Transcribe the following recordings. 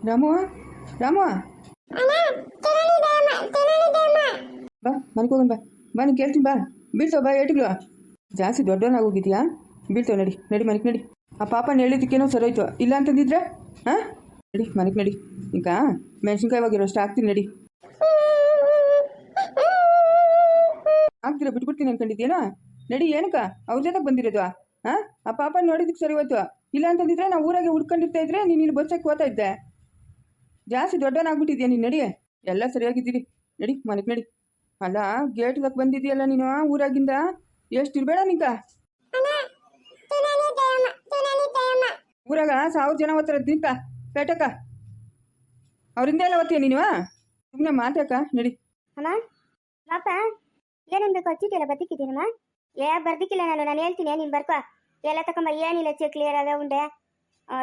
ರಾಮು ರಾಮು ಬಾ ಮನೆಗೆ ಹೋಗೋಣ ಬಾ ಬಾ ನೀನು ಕೇಳ್ತೀನಿ ಬಾ ಬೀಳ್ತಾವ ಬಾ ಏಟಿಗಳು ಜಾಸ್ತಿ ದೊಡ್ಡವನಾಗೋಗಿದ್ಯಾ ಬೀಳ್ತಾವ ನಡಿ ನಡಿ ಮನೆಗೆ ನಡಿ ಆ ಪಾಪನ ಹೇಳಿದ್ದಕ್ಕೇನೋ ಸರೋಯ್ತು ಇಲ್ಲ ಅಂತಂದಿದ್ರೆ ಹಾಂ ನಡಿ ಮನೆಗೆ ನಡಿ ಈಗ ಮೆಣಸಿನ್ಕಾಯಿ ಹೋಗಿರೋಷ್ಟು ಹಾಕ್ತೀನಿ ನಡಿ ಹಾಕ್ತೀರಾ ಬಿಟ್ಬಿಡ್ತೀನಿ ಅನ್ಕೊಂಡಿದ್ಯೇನೋ ನಡಿ ಏನಕ್ಕ ಅವ್ರ ಜೊತೆಗೆ ಬಂದಿರೋದು ಹಾಂ ಆ ಪಾಪ ನೋಡಿದಕ್ಕೆ ಸರಿ ಹೋಯ್ತು ಇಲ್ಲ ಅಂತಂದಿದ್ರೆ ನಾವು ಊರಾಗೆ ಹುಡ್ಕೊಂಡಿರ್ತಾ ಇದ್ರೆ ನೀನು ಇಲ್ಲಿ ಬಸ್ಸಕ್ಕೆ ಹೋಗ್ತಾ ಇದ್ದೆ ಜಾಸ್ತಿ ದೊಡ್ಡವನಾಗ್ಬಿಟ್ಟಿದ್ಯಾ ನೀನು? ನಡಿ. ಎಲ್ಲ ಸರಿಯಾಗಿದ್ದೀರಿ. ನಡಿ, ಮನೆಗೆ ನಡಿ. ಅಲ್ಲ ಗೇಟ್ ತಕ್ಕ ಬಂದಿದ್ಯಲ್ಲ ನೀನು ಊರಾಗಿಂದ? ಎಷ್ಟು ಇರಬೇಡ ನಿಂಗ? ಊರಾಗ ಸಾವಿರ ಜನ ಓದ್ತಾರ ನಿಂಕ ಪೇಟಕ್ಕ. ಅವರಿಂದ ಎಲ್ಲ ಓದ್ತೀಯ ನೀನು ಸುಮ್ಮನೆ ಮಾತಾಕ ನಡಿ. ಅಮ್ಮ ಪಾಪ ಏನೇನು ಬೇಕು ಹಚ್ಚಿಟ್ಟಿಲ್ಲ ಬದುಕಿದ್ದೀನಮ್ಮ? ಏ, ಬರ್ದಿಕ್ಕಿಲ್ಲ ನಾನು. ನಾನು ಹೇಳ್ತೀನಿ, ನೀನು ಬರ್ಕೋ. ಎಲ್ಲ ತಕೊಂಬ, ಏನಿಲ್ಲ ಚೆಕ್ ಕ್ಲಿಯರ್ ಅದ ಉಂಡೆ.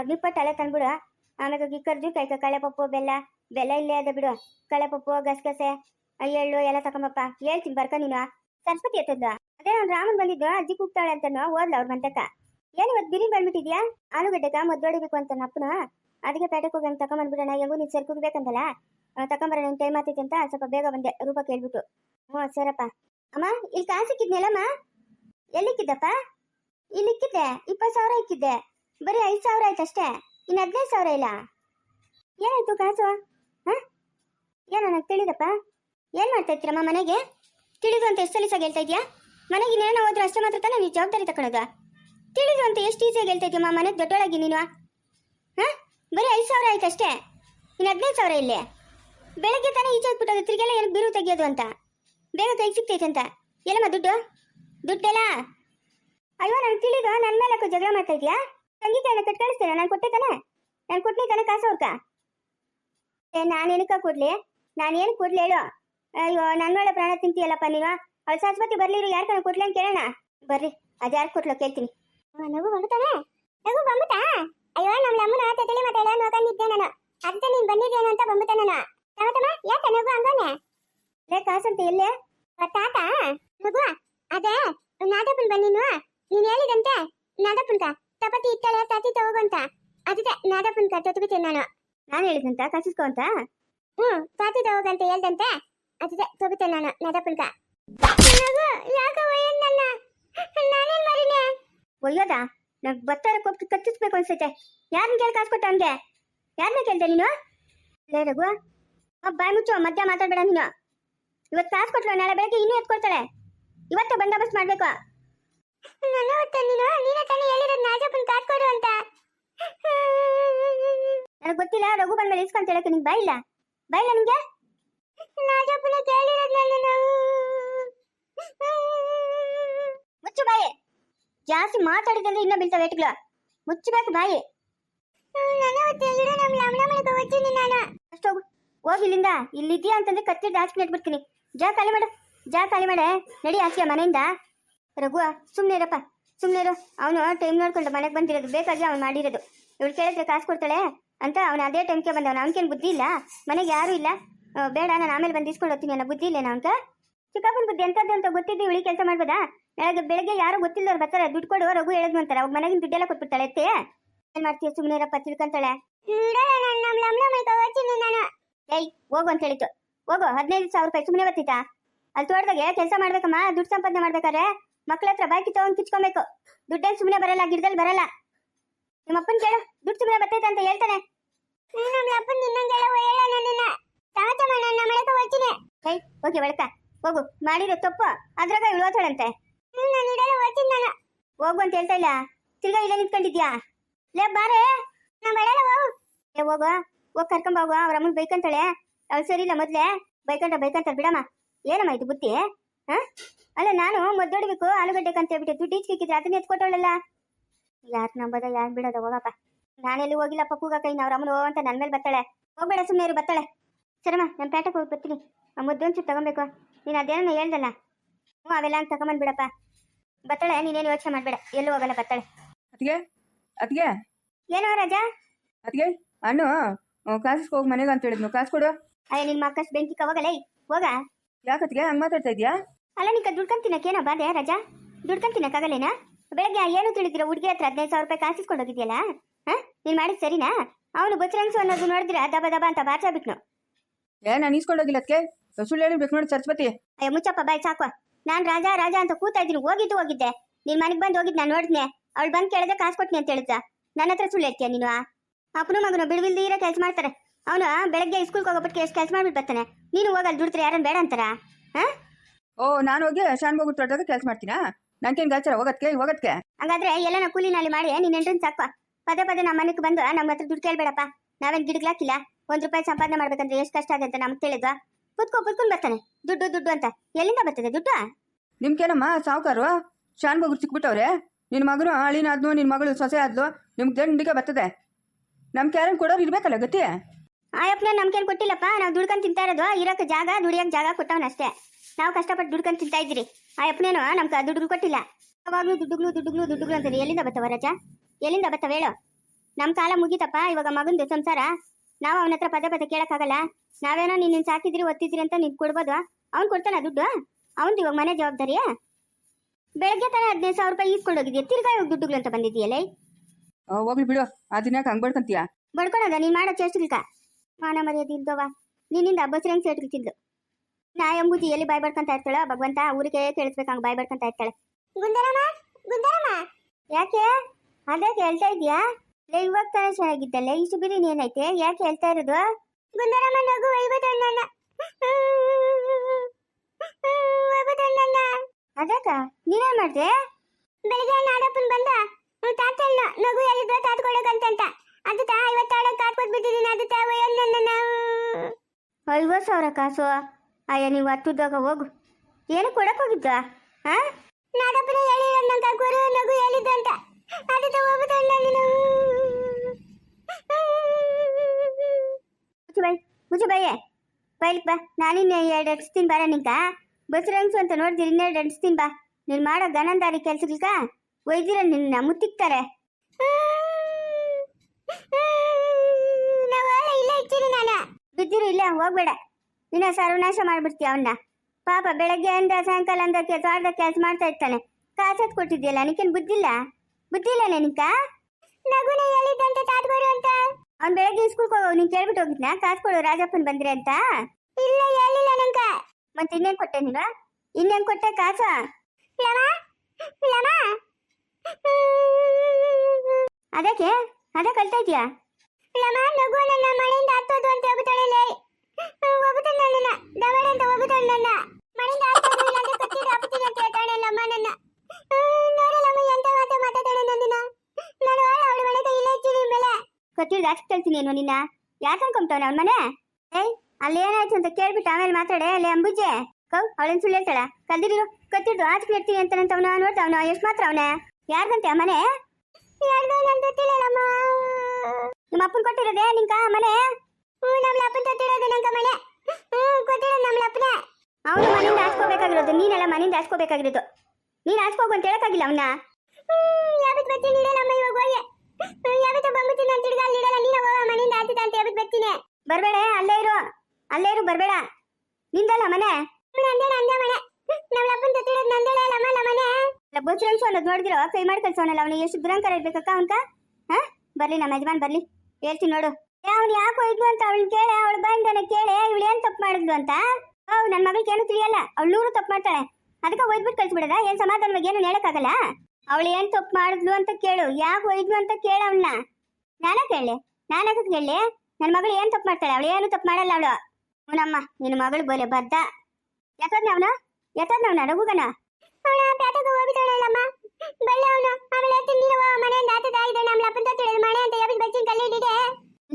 ನಿಪ್ಪಟ್ಟು ಅಲ್ಲೇ ತಂದ್ಬಿಡು. ಆಮೇಲೆ ಗಿಕ್ಕರ್ಜು ಕೈಕ ಕಳೆಪಪ್ಪು ಬೆಲ್ಲ ಬೆಲ್ಲ ಇಲ್ಲೇ ಅದ ಬಿಡು. ಕಳೆಪಪ್ಪು, ಗಸಗಸೆ, ಎಳ್ಳು ಎಲ್ಲ ತಕೊಂಬಪ್ಪ. ಹೇಳ್ತೀನಿ ಬರ್ಕ ನೀನು. ಸರಸ್ವತಿ ಎತ್ತದ ಅದೇ ನಾನು ರಾಮನ್ ಬಂದಿದ್ದು, ಅಜ್ಜಿ ಕೂಗ್ತಾಳೆ ಅಂತನೋ ಓದ್ಲ ಅವ್ರ ಮಂತಕ್ಕ ಏನು ಇವತ್ತು ಬಿರಿ ಬಂದ್ಬಿಟ್ಟಿದ್ಯಾ? ಆಲೂಗಡ್ಡೆಗ ಮದ್ದೊಡಿಬೇಕು ಅಂತ ನಪ್ಪನ ಅದಕ್ಕೆ ಪೇಟೆಗೆ ಹೋಗಿ ಹಂಗೆ ತಗೊಂಬಂದ್ಬಿಡೋಣ ಹೆಂಗೂ ನೀನು ಸರಿ ಬೇಕಂತಲ್ಲ ತಗೊಂಬರೋಣ ನಿನ್ ಟೈಮ್ ಆಗ್ತೈತೆ ಅಂತ ಸ್ವಲ್ಪ ಬೇಗ ಬಂದೆ. ರೂಪ ಕೇಳ್ಬಿಟ್ಟು. ಹ್ಞೂ ಸರಪ್ಪ. ಅಮ್ಮ, ಇಲ್ಲಿ ಕಾಸು ಇಕ್ಕಿದ್ನಲ್ಲಮ್ಮ ಎಲ್ಲಿಕ್ಕಿದ್ದಪ್ಪ? ಇಲ್ಲಿ ಇಕ್ಕಿದ್ದೆ ಇಪ್ಪತ್ತು ಸಾವಿರ ಇಕ್ಕಿದ್ದೆ. ಬರೀ ಐದು ಸಾವಿರ ಆಯ್ತು ಅಷ್ಟೇ ಇನ್ನು ಹದಿನೈದು ಸಾವಿರ ಇಲ್ಲ? ಏನಾಯ್ತು ಕಾಸು? ಹಾಂ? ಏನೋ ನನಗೆ ತಿಳಿದಪ್ಪ? ಏನು ಮಾಡ್ತಾ ಮನೆಗೆ? ತಿಳಿದು ಅಂತ ಎಷ್ಟು ಸಲ ಹೇಳ್ತಾ ಇದೆಯಾ ಮನೆಗೆ ಇನ್ನೇನೋ ಹೋದ್ರೆ ಅಷ್ಟೇ ಮಾತ್ರ ತಾನೇ ನೀವು ಜವಾಬ್ದಾರಿ ತಗೊಳೋದು ತಿಳಿದು ಅಂತ ಎಷ್ಟು ಈಸಿಯಾಗಿ ಹೇಳ್ತಾ ಇದೆಯಮ್ಮ ಮನೆಗೆ ದೊಡ್ಡೊಳಗಿ ನೀನು? ಹಾಂ? ಬರೀ ಐದು ಸಾವಿರ ಆಯ್ತು ಅಷ್ಟೇ? ಇನ್ನು ಹದಿನೈದು ಸಾವಿರ ಇಲ್ಲೇ? ಬೆಳಗ್ಗೆ ತಾನೇ ಈಚೆ ಹೋಗ್ಬಿಟ್ಟೋದು ತಿರ್ಗೆಲ್ಲ ಏನಕ್ಕೆ ಬಿರು ತೆಗಿಯೋದು ಅಂತ? ಬೇಗ ಕೈ ಸಿಗ್ತೈತೆ ಅಂತ? ಎಲ್ಲಮ್ಮ ದುಡ್ಡು? ದುಡ್ಡೆಲ್ಲ? ಅಯ್ಯೋ, ನನಗೆ ತಿಳಿದು ನನ್ನ ಮೇಲೆ ಜಗಳ ಮಾಡ್ತಾ ಇದೆಯಾ ತಂಗಿ ಕೈನ ಕಟ್ ಕಳಿಸ್ತೇನೆ, ನಾನು ಕೊಟ್ಟೆ ತಾನೆ? ನಾನು ಕೊಟ್ಟೆ ತಾನೆ ಕಾಸು ಅವ್ರಕ? ಏ, ನಾನು ಏನಕ್ಕ ಕೊಡ್ಲಿ? ನಾನು ಏನು ಕೊಡ್ಲಿ ಹೇಳು. ಅಯ್ಯೋ ನನ್ನೊಳ ಪ್ರಾಣ ತಿಂತೀಯಲ್ಲಪ್ಪ ನೀನು? ಅವ್ಳು ಸರಸ್ವತಿ ಬರ್ಲಿರು, ಯಾರು ಕಣ ಕೊಡ್ಲಿ ಅಂತ ಕೇಳೋಣ? ಬರ್ರಿ, ಅದು ಯಾರು ಕೊಟ್ಲೋ ಕೇಳ್ತೀನಿ. ನಗು ಬಂಗುತ್ತಾನೆ ನಗು ಅಯ್ಯೋ ನಮ್ಮ ಅಮ್ಮನ ತಳಿ ಮಾತಾಡ ನೋಕೊಂಡಿದ್ದೆ ನಾನು. ಅಂತ ನೀನು ಬಂದಿದ್ದೇನು ಅಂತ ಬಂಗುತ್ತ ನಾನು. ಯಾಕ ಯಾಕೆ ನಗು ಹಂಗಾನೆ ರೇ ಕಾಸಂತ, ಎಲ್ಲೇ? ತಾತ? ನಗು, ಅದೇ, ನಾದಪ್ಪನ್ ಬನ್ನಿನು ನೀನ್. ಹೇಳಿದಂತೆ ನಾದಪ್ಪನ್ಕ ತಪತಿ ಇತ್ತಳೆ ತಾತಿ ತಗೋಂತ. ಅದಕ್ಕೆ ಅದಕ್ಕೆ ನಾದಪ್ಪನ್ಕ ತೊತ್ಬಿಟ್ಟೆ ನಾನು. ನಾನು ಹೇಳಿದಂತ ಕಸಿಸ್ಕೊ ಅಂತ ಹ್ಮ್ ತಾತಿ ತಗೋಂತ ಹೇಳ್ದಂತೆ. ಅದಕ್ಕೆ ತಗೋತೆ ನಾನು ನಾದಪ್ಪನ್ಕ. ಒಯ್ಯೋದ? ನಂಗೆ ಬತ್ತಾರ ಕೊಟ್ಟು ಕಚ್ಚಿಸ್ಬೇಕು ಅನ್ಸುತ್ತೆ ಯಾರನ್ನ ಕೇಳಿ ಕಾಸು ಕೊಟ್ಟ ಅಂದೆ ಯಾರನ್ನ ಕೇಳ್ದೆ ನೀನು? ಲೇ ರಘು ಬಾಯ್ ಮುಚ್ಚು ಮಧ್ಯ ಮಾತಾಡ್ಬೇಡ ನೀನು. ಇವತ್ತು ಕಾಸು ಕೊಟ್ಲು ನಾಳೆ ಬೆಳಗ್ಗೆ ಇನ್ನೂ ಎತ್ಕೊಳ್ತಾಳೆ ಇವತ್ತು ಬಂದೋಬಸ್ತ್ ಮಾಡ್ಬೇಕು. ನೀನು? ನೀನೇ ತಾನೇ ಹೇಳಿರೋದು ನಾಜಪ್ಪನ ಕಾಸು ಕೊಡು ಅಂತ ನನಗೆ ಗೊತ್ತಿಲ್ಲ ರಘು ಬಂದ್ಮೇಲೆ ಇಸ್ಕೊಂತ ಹೇಳಕ್ಕೆ ನಿಂಗೆ ಬಾಯಿಲ್ಲ? ಬಾಯಿಲ್ಲ ನಿಂಗೆ? ನಾಜಪ್ಪನ ಕೇಳಿರೋದು ನಾವು ಮುಚ್ಚು ಬಾಯಿ. ಜಾಸ್ತಿ ಮಾತಾಡಿದ್ರೆ ಇನ್ನೂ ಬೀಳ್ತಾವೆ ಏಟ್ಗಳು. ಮುಚ್ಚಬೇಕು ಬಾಯಿ. ನಾನು ಹೋಗು ಇಲ್ಲಿಂದ. ಇಲ್ಲಿದ್ಯಾ ಅಂತಂದ್ರೆ ಕತ್ತಿ ಜಾಸ್ತಿ ನೆಟ್ಬಿಡ್ತೀನಿ ಜಾ ಖಾಲಿ ಮಾಡು. ಜಾ ಖಾಲಿ ಮಾಡೆ. ನಡಿ ಆಚೆ ಮನೆಯಿಂದ. ರಘು ಸುಮ್ಮನೆ ಇರಪ್ಪ. ಸುಮ್ಮನೆ ಇರು. ಅವನು ಟೈಮ್ ನೋಡ್ಕೊಂಡು ಮನೆಗೆ ಬಂದಿರೋದು. ಬೇಕಾಗಿ ಅವ್ನು ಮಾಡಿರೋದು. ಇವಳು ಕೇಳಿದ್ರೆ ಕಾಸು ಕೊಡ್ತಾಳೆ? ಅಂತ ಅವನು ಅದೇ ಟೈಮ್ಗೆ ಬಂದವನು. ಅವನಿಗೇನು ಬುದ್ಧಿ ಇಲ್ಲ? ಮನೆಗೆ ಯಾರು ಇಲ್ಲ? ಬೇಡ, ನಾನು ಆಮೇಲೆ ಬಂದು ಇಸ್ಕೊಂಡು ಹೋಗ್ತೀನಿ ಅನ್ನೋ ಬುದ್ಧಿ ಇಲ್ಲ ಅವನ್ಕ ಚಿಕ್ಕಪ್ಪನ ಬುದ್ಧಿ ಎಂಥದ್ದು ಅಂತ ಗೊತ್ತಿದ್ದು ಇವಳಿ ಕೆಲಸ ಮಾಡ್ಬೋದಾ? ಬೆಳಗ್ಗೆ ಬೆಳಗ್ಗೆ ಯಾರು ಗೊತ್ತಿಲ್ಲವ್ರು ಬರ್ತಾರೆ. ದುಡ್ಡು ಕೊಡು, ರಘು ಹೇಳಿದ್ನು ಅಂತಾರೆ. ಅವಾಗ ಮನೆಗಿನ ದುಡ್ಡೆಲ್ಲ ಕೊಟ್ಬಿಡ್ತಾಳೆ ಅತ್ತೆ. ಏನ್ ಮಾಡ್ತೀಯ ಸುಮ್ಮನೆ ಇರಪ್ಪ, ತಿಳ್ಕೊಂತಾಳೆ. ಏಯ್, ಹೋಗು ಅಂತ ಹೇಳಿತ್ತು ಹೋಗು, ಹದಿನೈದು ಸಾವಿರ ರೂಪಾಯಿ ಸುಮ್ಮನೆ ಬರ್ತಿತ್ತಾ ಅಲ್ಲಿ ತೋಟದಾಗೆ ಕೆಲಸ ಮಾಡ್ಬೇಕಮ್ಮ, ದುಡ್ಡು ಸಂಪಾದನೆ ಮಾಡ್ಬೇಕಾದ್ರೆ ಮಕ್ಳ ಹತ್ರ ಬಾಕಿ ತಗೊಂಡು ಕಿಚ್ಕೊಬೇಕು ದುಡ್ಡಲ್ಲಿ ಸುಮ್ಮನೆ ಬರಲ್ಲ, ಗಿಡದಲ್ಲಿ ಬರಲ್ಲ. ನಿಮ್ಮ ಅಪ್ಪನ ಕೇಳು ದುಡ್ಡು ಸುಮ್ಮನೆ ಬರ್ತೈತೆ ಅಂತ ಹೇಳ್ತಾನೆ. ನಮ್ಮ ಅಪ್ಪನ ನಿನ್ನಂಗೆಲ್ಲ ಹೇಳ ನನ್ನನ್ನ. ತಾತ ನನ್ನ ಹೋಗ್ತೀನಿ. ಕೈ ಹೋಗಿ ಒಳಕ ಹೋಗು ಮಾಡಿರೋ ತಪ್ಪು ಅದ್ರಾಗ ಇಳುವತ್ತಳಂತೆ ನಾನು ಇಡಲ್ಲ ಹೋಗ್ತೀನಿ ನಾನು. ಹೋಗು ಅಂತ ಹೇಳ್ತಾ ಇಲ್ಲ ತಿರ್ಗಾ ಇಲ್ಲ ನಿಂತ್ಕೊಂಡಿದ್ಯಾ? ಲೇ ಬಾರೆ. ನಾ ಬರಲ್ಲ ಹೋಗು. ಏ ಹೋಗು ಹೋಗಿ ಕರ್ಕೊಂಡ್ ಹೋಗು ಅವ್ರ ಅಮ್ಮನ್ ಬೈಕಂತಾಳೆ. ಅವ್ಳು ಸರಿ ಇಲ್ಲ ಮೊದ್ಲೇ ಬೈಕಂಟ ಬೈಕಂತ ಬಿಡಮ್ಮ. ಏನಮ್ಮ ಇದು ಬುದ್ಧಿ ಹಾ? ಅಲ್ಲ ನಾನು ಮದ್ದೊಡಿಬೇಕು ಆಲೂಗಡ್ಡೆ ಅಂತ ಹೇಳ್ಬಿಟ್ಟೆ ದುಡ್ಡು ಕಿಕ್ಕಿದ್ರೆ ಅದನ್ನ ಎತ್ಕೊಟ್ಟವಳಲ್ಲ. ಯಾರು ನಂಬದ ಯಾರು ಬಿಡದ ಹೋಗಪ್ಪ. ನಾನೆಲ್ಲಿ ಹೋಗಿಲ್ಲಪ್ಪ ಕೂಗ ಕೈ ಅವ್ರ ಅಮ್ಮನ ಅಂತ ನನ್ನ ಮೇಲೆ ಬರ್ತಾಳೆ. ಹೋಗ್ಬೇಡ ಸುಮ್ಮನೆ ಇರು ಬರ್ತಾಳೆ. ಸರಮ್ಮ ನಾನು ಪೇಟೆಗೆ ಹೋಗಿ ಬರ್ತೀನಿ ಆ ಮುದ್ದೆ ಒಂಚೂರು ತಗೊಬೇಕು. ನೀನು ಅದೇನೋ ಹೇಳ್ದಲ್ಲ? ಹ್ಞೂ ಅವೆಲ್ಲ ಅಂತ ತಗೊಂಬಂದು ಬಿಡಪ್ಪ. ಬರ್ತಾಳೆ ನೀನೇನು ಯೋಚನೆ ಮಾಡಬೇಡ. ಎಲ್ಲೂ ಹೋಗಲ್ಲ ಬರ್ತಾಳೆ. ಅದ್ಗೆ ಅದ್ಗೆ ಏನೋ ರಾಜಾ? ಅದ್ಗೆ ಅಣ್ಣು ಕಾಸಿಗೆ ಹೋಗಿ ಮನೆಗೆ ಅಂತ ಹೇಳಿದ್ನು. ಕಾಸು ಕೊಡು. ಅಯ್ಯ ನಿಮ್ಮ ಅಕ್ಕಷ್ಟು ಬೆಂಕಿ ಹೋಗಲ್ಲ ಹೋಗ. ಯಾಕತ್ಗೆ ಹಂಗೆ ಮಾತಾಡ್ತಾ ಇದೆಯಾ? ಅಲ್ಲ ನೀಕ ದುಡ್ಕೊಂಡ್ ತಿನ್ನಕ್ಕೇನೋ ಬಾದೆ ರಾಜಾ? ದುಡ್ಕೊಂಡ್ ತಿನ್ನಕ್ಕಾಗಲ್ಲೇನಾ ಬೆಳಗ್ಗೆ ಏನು ತಿಳಿದಿರ ಹುಡುಗಿ ಹತ್ರ ಹದಿನೈದು ಸಾವಿರ ರೂಪಾಯಿ ಕಾಸಿಸ್ಕೊಂಡು ಹೋಗಿದ್ಯಲ್ಲ? ಹಾ? ನೀನ್ ಮಾಡಿದ್ ಸರಿನಾ? ಅವನು ಬಚ್ಚರಂಗ್ಸು ಅನ್ನೋದು ನೋಡಿದ್ರೆ? ದಬ ದಬ ಅಂತ ಬಾಚಾ ಬಿಟ್ನು. ಏ ನಾನು ಈಸ್ಕೊಂಡೋಗಿಲ್ಲ ಅದಕ್ಕೆ ಸುಳ್ಳು ಹೇಳಿಬೇಕು ನೋಡಿ ಸರಸ್ವತಿ. ಅಯ್ಯ ಮುಚ್ಚಪ್ಪ ಬಾಯ್ ಸಾಕು. ನಾನ್ ರಾಜ ರಾಜ ಅಂತ ಕೂತಾ ಇದ್ದೀನಿ ಹೋಗಿದ್ದು ಹೋಗಿದ್ದೆ. ನಿನ್ ಮನೆಗೆ ಬಂದು ಹೋಗಿದ್ ನಾನು ನೋಡಿದ್ನೆ. ಅವಳು ಬಂದು ಕೇಳಿದ್ರೆ ಕಾಸು ಕೊಟ್ಟಿನಿ ಅಂತ ಹೇಳಿದ್ದ ನನ್ನ ಹತ್ರ ಸುಳ್ಳು ಹೇಳ್ತೀಯ ನೀನು ಅಪ್ಪನು ಮಗನು ಬಿಡುವಿಲ್ದಿ ಇರೋ ಕೆಲಸ ಮಾಡ್ತಾರೆ. ಅವನು ಬೆಳಗ್ಗೆ ಸ್ಕೂಲ್ಗೆ ಹೋಗೋಬಿಟ್ಟು ಎಷ್ಟು ಕೆಲಸ ಮಾಡ್ಬಿಟ್ಟು ಬರ್ತಾನೆ. ನೀನು ಹೋಗಲ್ಲ ದುಡ್ತಾರೆ ಯಾರನ್ನ ಬೇಡ ಅಂತಾರ? ಹಾ? ಓ ನಾನು ಹೋಗಿ ಶಾನ್ ಹೋಗಿ ತೊಟ್ಟದಾಗ ಕೆಲಸ ಮಾಡ್ತೀನಾ? ನಂಗೇನು ಗಾಚಾರ? ಹೋಗತ್ಕೆ? ಹೋಗತ್ಕೆ? ಹಂಗಾದ್ರೆ ಎಲ್ಲನ ಕೂಲಿನಲ್ಲಿ ನಾಲಿ ಮಾಡಿ ನೀನ್ ಎಂಟ್ರನ್ ಸಾಕು ಪದೇ ಪದೇ ನಮ್ಮ ಮನೆಗೆ ಬಂದು ನಮ್ಮ ಹತ್ರ ದುಡ್ಡು ಕೇಳ್ಬೇಡಪ್ಪ. ನಾವೇನ್ ಗಿಡಗ್ಲಾಕಿಲ್ಲ ಒಂದ್ ರೂಪಾಯಿ ಸಂಪಾದನೆ ಮಾಡ್ಬೇಕಂದ್ರೆ ಎಷ್ಟು ಕಷ್ಟ ಆಗುತ್ತೆ ನಮ್ಗೆ ತಿಳಿದ್ವಾ ಕುತ್ಕೊ ಕುತ್ಕೊಂಡ್ ಬರ್ತಾನೆ. ದುಡ್ಡು ದುಡ್ಡು ಅಂತ. ಎಲ್ಲಿಂದ ಬರ್ತದೆ ದುಡ್ಡು? ನಿಮ್ಗೇನಮ್ಮ ಸಾವುಕಾರು? ಶಾನ್ ಹೋಗಿ ಸಿಕ್ಬಿಟ್ಟವ್ರೆ. ನಿನ್ನ ಮಗನು ಅಳಿನಾದ್ನು ನಿನ್ ನಿನ್ನ ಮಗಳು ಸೊಸೆ ಆದ್ಲು ನಿಮ್ಗೆ ದಂಡಿಗೆ ಬರ್ತದೆ. ನಮ್ ಕ್ಯಾರನ್ ಕೊಡೋರು ಇರ್ಬೇಕಲ್ಲ ಗತಿ? ಆಯಪ್ಪನ ನಮ್ಗೇನ್ ಕೊಟ್ಟಿಲ್ಲಪ್ಪ? ನಾವು ದುಡ್ಕೊಂಡ್ ತಿಂತಾ ಇರೋದು ಇರಕ್ಕೆ ಜಾಗ ದುಡಿಯಕ್ ಜಾಗ ಕೊಟ್ಟವನಷ್ಟೇ. ನಾವು ಕಷ್ಟಪಟ್ಟು ದುಡ್ಕೊಂಡ್ ತಿಂತಾ ಇದ್ರಿ ಆ ಅಪ್ಪನೇನು ನಮ್ಗೆ ದುಡ್ಡು ಕೊಟ್ಟಿಲ್ಲ. ಯಾವಾಗ್ಲೂ ದುಡ್ಡುಗಳು ದುಡ್ಡುಗಳು ದುಡ್ಡುಗಳು ಅಂತಾರೆ. ಎಲ್ಲಿಂದ ಬರ್ತವ ರಜಾ ಎಲ್ಲಿಂದ ಬರ್ತವ ಹೇಳು ನಮ್ಮ ಕಾಲ ಮುಗಿತಪ್ಪ ಇವಾಗ ಮಗಂದು ಸಂಸಾರ. ನಾವು ಅವನ ಹತ್ರ ಪದೇ ಪದೇ ಕೇಳಕ್ಕಾಗಲ್ಲ. ನಾವೇನೋ ನಿನ್ನ ಸಾಕಿದ್ರಿ ಒತ್ತಿದ್ರಿ ಅಂತ ನೀನು ಕೊಡ್ಬೋದು. ಅವ್ನು ಕೊಡ್ತಾನ ದುಡ್ಡು? ಅವನ್ದು ಇವಾಗ ಮನೆ ಜವಾಬ್ದಾರಿಯಾ ಬೆಳಗ್ಗೆ ತಾನೇ ಹದಿನೈದು ಸಾವಿರ ರೂಪಾಯಿ ಈಸ್ಕೊಂಡು ಹೋಗಿದ್ಯಾ ತಿರ್ಗಾ ಇವಾಗ ದುಡ್ಡುಗಳು ಅಂತ ಬಂದಿದ್ಯಲ್ಲ ಆ, ಹೋಗ್ಲಿ ಬಿಡು. ಅದನ್ನ ಹಂಗೆ ಬಡ್ಕೊಂತೀಯ? ಬಡ್ಕೊಳಗ ನೀನ್ ಮಾಡೋ ಚೇಷ್ಟಿಲ್ಕ ಮಾನ ಮರ್ಯಾದೆ ಇಲ್ದವ? ನಿನ್ನಿಂದ ಬಸ್ರಂಗ್ ಸೇಟ್ರು ತಿಂದು ನಾ ಎಂಬುಜಿ ಎಲ್ಲಿ ಬಾಯ್ ಬರ್ಕಂತ ಇರ್ತಾಳ ಭಗವಂತ ಊರಿಗೆ ಕೇಳಿಸ್ಬೇಕು ಹಂಗ ಬಾಯ್ ಬರ್ಕಂತ ಇರ್ತಾಳೆ. ಗುಂದರಮ್ಮ ಗುಂದರಮ್ಮ. ಯಾಕೆ? ಅದೇ ಹೇಳ್ತಾ ಇದೀಯಾ ಲೇ ಇವಾಗ ತಾನೇ ಚೆನ್ನಾಗಿದ್ದಲ್ಲ ಇಷ್ಟು ಬಿರಿ ಏನೈತೆ ಯಾಕೆ ಹೇಳ್ತಾ ಇರೋದು? ಗುಂದರಮ್ಮ ನಗು ವೈಭವಣ್ಣನ ವೈಭವಣ್ಣನ ಅದಕ್ಕ ನೀನೇನ್ ಮಾಡ್ದೆ? ಬೆಳಿಗ್ಗೆ ನಾಡಪ್ಪನ್ ಬಂದ. ತಾತಲ್ಲ ನಗು ಎಲ್ಲಿದ್ದ ತಾತ ಕೊಡಕಂತಂತ ಅದು ತಾ ಐವತ್ತಾಳ ಕಾತ್ಕೊಟ್ಬಿಟ್ಟಿದ್ದೀನಿ ಅದು ತಾ ನನ್ನ ಐವತ್ತು ಸಾವಿರ ಕಾಸು? ಅಯ್ಯ ನೀವು ಹತ್ತುದಾಗ ಹೋಗು. ಏನು ಕೊಡಕ್ ಹೋಗಿದ್ದ ಹಾ ನಾಡಪ್ಪನ ಹೇಳಿಲ್ಲ ನಂಗೆ ಗುರು ನಗು ಹೇಳಿದ್ದ ಅಂತ ಅದು ತಾ ಹೋಗ್ಬಿಟ್ಟು ನಾನು. ಮುಚ್ಚು ಬೈ ಮುಚ್ಚು ಬೈಯೇ ಬೈಲಿಕ್ ಬಾ ನಾನಿನ್ನ ಎರಡು ಅಂಟಿಸ್ತೀನಿ ಬಾರ ನಿಂಕ ಬಸರಂಗ್ಸು ಅಂತ ನೋಡ್ದಿರಿ ಇನ್ನೆರಡು ಅಂಟಿಸ್ತೀನಿ ಬಾ. ನೀನು ಮಾಡೋ ಗನಂದಾರಿ ಕೆಲ್ಸಕ್ಕ ಒಯ್ದಿರ ನಿನ್ನ ಮುತ್ತಿಕ್ತಾರೆ. ಬಿದ್ದಿರು ಇಲ್ಲ ಹೋಗ್ಬೇಡ. ಇನ್ನ ಸರ್ವನಾಶ ಮಾಡ್ಬಿಡ್ತೀಯ ಅವನ್ನ? ಪಾಪ ಬೆಳಗ್ಗೆ ಅಂದ ಸಾಯಂಕಾಲ ಅಂದ ತೋಟದ ಕೆಲಸ ಮಾಡ್ತಾ ಇರ್ತಾನೆ. ಕಾಸತ್ ಕೊಟ್ಟಿದ್ಯಲ್ಲ ನಿಕೇನ್ ಬುದ್ಧಿಲ್ಲ? ಬುದ್ಧಿಲ್ಲ ನಿನಕ? ನಗುನ ಹೇಳಿದ್ದಂತೆ ತಾತ್ಕೊಡು ಅಂತ. ಅವ್ನ್ ಬೆಳಗ್ಗೆ ಸ್ಕೂಲ್ಗೆ ಹೋಗೋ ನೀನ್ ಕೇಳ್ಬಿಟ್ಟು ಹೋಗಿದ್ನಾ? ಕಾಸು ಕೊಡು ರಾಜಪ್ಪನ್ ಬಂದ್ರೆ ಅಂತ? ಇಲ್ಲ ಹೇಳಿಲ್ಲ ನಂಗ ಮತ್ತೆ ಇನ್ನೇನ್ ಕೊಟ್ಟೆ ನೀನು? ಇನ್ನೇನ್ ಕೊಟ್ಟೆ ಕಾಸ? ಅದಕ್ಕೆ? ಅದೇ ಕಲ್ತಾ ಇದೀಯಾ? ಲಮ ನಗು ನನ್ನ ಮನೆಯಿಂದ ಹತ್ತೋದು ಅಂತ ಹೋಗ್ತಾಳೆ ಹೋಗ್ತಾನೆ ನನ್ನ ದವಡ ಅಂತ ಹೋಗ್ತಾಳೆ ನನ್ನ ಮನೆಯಿಂದ ಹತ್ತೋದು ಇಲ್ಲ ಅಂದ್ರೆ ಕತ್ತಿಗೆ ಹಾಕ್ತೀನಿ ಅಂತ ಹೇಳ್ತಾಳೆ ಲಮ್ಮ ನನ್ನ ನೋಡಲಮ್ಮ ಎಂತ ಮಾತ ಮಾತಾಡ್ತಾಳೆ ನನ್ನನ್ನ ನಾನು ಅವಳ ಮನೆಗೆ ಇಲ್ಲ ಇಚ್ಚಿನಿ ಮೇಲೆ ಕತ್ತಿಗೆ ಹಾಕಿ ಕಳ್ತೀನಿ ಏನು ನಿನ್ನ ಯಾಕೆ ಅನ್ಕೊಂತಾವನೆ ಅವನ ಮನೆ ಏಯ್ ಅಲ್ಲಿ ಏನಾಯ್ತು ಅಂತ ಕೇಳ್ಬಿಟ್ಟು ಆಮೇಲೆ ಮಾತಾಡೆ ಅಲ್ಲಿ ಅಂಬುಜೆ ಕೌ ಅವಳೇನ್ ಸುಳ್ಳು ಹೇಳ್ತಾಳ ಕಲ್ದಿರು ಕತ್ತಿಡ್ದು ಆಚೆ ಇರ್ತೀನಿ ಅಂತ ಅವನ ನೋಡ್ತಾವನ ಎಷ್ಟು ಮಾತ್ರ ಅವನ ಯಾರ್ಗಂತೆ ಆ ಮನೆ ನಿಮ್ಮ ಅಪ್ಪನ್ ಕೊಟ್ಟಿರೋದೇ ನಿಂಕ ಮನೆ ಹ್ಞೂ ನಮ್ಮ ಅಪ್ಪನ್ ಮನೆ. ಹ್ಞೂ ನಮ್ಮ ಅಪ್ಪನೇ. ಅವನು ಮನೆಯಿಂದ ಹಾಸ್ಕೋಬೇಕಾಗಿರೋದು ನೀನೆಲ್ಲ ಮನೆಯಿಂದ ಹಾಸ್ಕೋಬೇಕಾಗಿರೋದು ನೀನು ಹಾಸ್ಕೋಗು ಅಂತ ಹೇಳಕ್ಕಾಗಿಲ್ಲ ಅವನ್ನ ಯಾವತ್ತು ಬರ್ತೀನಿ ನಮ್ಮ ಇವಾಗ ಹೋಗಿ ಯಾವತ್ತು ಬಂದ್ಬಿಟ್ಟು ನಾನು ತಿರ್ಗಾ ಅಲ್ಲಿ ಇಡಲ್ಲ ನೀನು ಹೋಗ ಮನೆಯಿಂದ ಆಯ್ತದ ಅಂತ ಯಾವತ್ತು ಬರ್ತೀನಿ? ಬರಬೇಡ ಅಲ್ಲೇ ಇರು. ಅಲ್ಲೇ ಇರು ಬರಬೇಡ. ನಿಂದಲ್ಲ ಮನೆ? ನಂದೇಳ ಅಂದ ಮನೆ. ನಮ್ಮ ಅಪ್ಪನ ತೊಟ್ಟಿರೋದು ನಂದೇಳ ಅಲ್ಲ ಮನೆ. ಸೋನ ಅನ್ನೋದು ನೋಡಿದಿರೋ? ಕೈ ಮಾಡಿ ಕಳ್ಸೋನಲ್ಲ ಅವನು ಎಷ್ಟು ದುರಂಕಾರ ಇರ್ಬೇಕಕ್ಕ ಅವನ್ಕ? ಹಾ? ಬರ್ಲಿ ನಮ್ಮ ಯಜಮಾನ್ ಬರ್ಲಿ. ಹೇಳ್ತೀನಿ ನೋಡು. ಅವ್ನು ಯಾಕೋ ಹೋಯ್ತು ಅಂತ ಅವಳು ಕೇಳೆ, ಅವಳು ಬಂದನ ಕೇಳೆ, ಇವಳು ಏನ್ ತಪ್ಪು ಮಾಡಿದ್ಲು ಅಂತ? ಅವ್ ನನ್ನ ಮಗಳಿಗೆ ಏನು ತಿಳಿಯಲ್ಲ, ಅವಳು ನೂರು ತಪ್ಪು ಮಾಡ್ತಾಳೆ. ಅದಕ್ಕೆ ಒಯ್ದ್ಬಿಟ್ಟು ಕಳ್ಸ್ಬಿಡದ? ಏನ್ ಸಮಾಧಾನವಾಗಿ ಏನು ಹೇಳಕ್ಕಾಗಲ್ಲ? ಅವಳು ಏನ್ ತಪ್ಪು ಮಾಡಿದ್ಲು ಅಂತ ಕೇಳು, ಯಾಕೆ ಒಯ್ದ್ಲು ಅಂತ ಕೇಳ ಅವಳನ್ನ. ನಾನ ಕೇಳಿ ನಾನಕ ಕೇಳಿ ನನ್ನ ಮಗಳು ಏನ್ ತಪ್ಪು ಮಾಡ್ತಾಳೆ? ಅವಳು ಏನು ತಪ್ಪು ಮಾಡಲ್ಲ ಅವಳು. ಅವನಮ್ಮ ನಿನ್ನ ಮಗಳು ಬೋಲೆ ಬದ್ದ. ಎತ್ತದ್ನ ಅವನ? ಎತ್ತದ್ನ ಅವನ? ರಘುಗನ? ಬಳ್ಳ ಅವನು, ಆಮೇಲೆ ಎತ್ತಿ ನೀನು ಮನೆಯಿಂದ ನಮ್ಮ ಮನೆ ಅಂತ ಯಾವಾಗ ಬಚ್ಚಿನ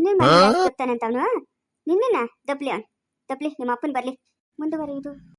ಇನ್ನೇನು ಗೊತ್ತಾನಂತ ಅವನು? ನಿನ್ನ ದಪ್ಲಿ ಅವ್ನು. ದಪ್ಲಿ ನಿಮ್ಮ ಅಪ್ಪನ ಬರ್ಲಿ. ಮುಂದುವರಿಯುವುದು.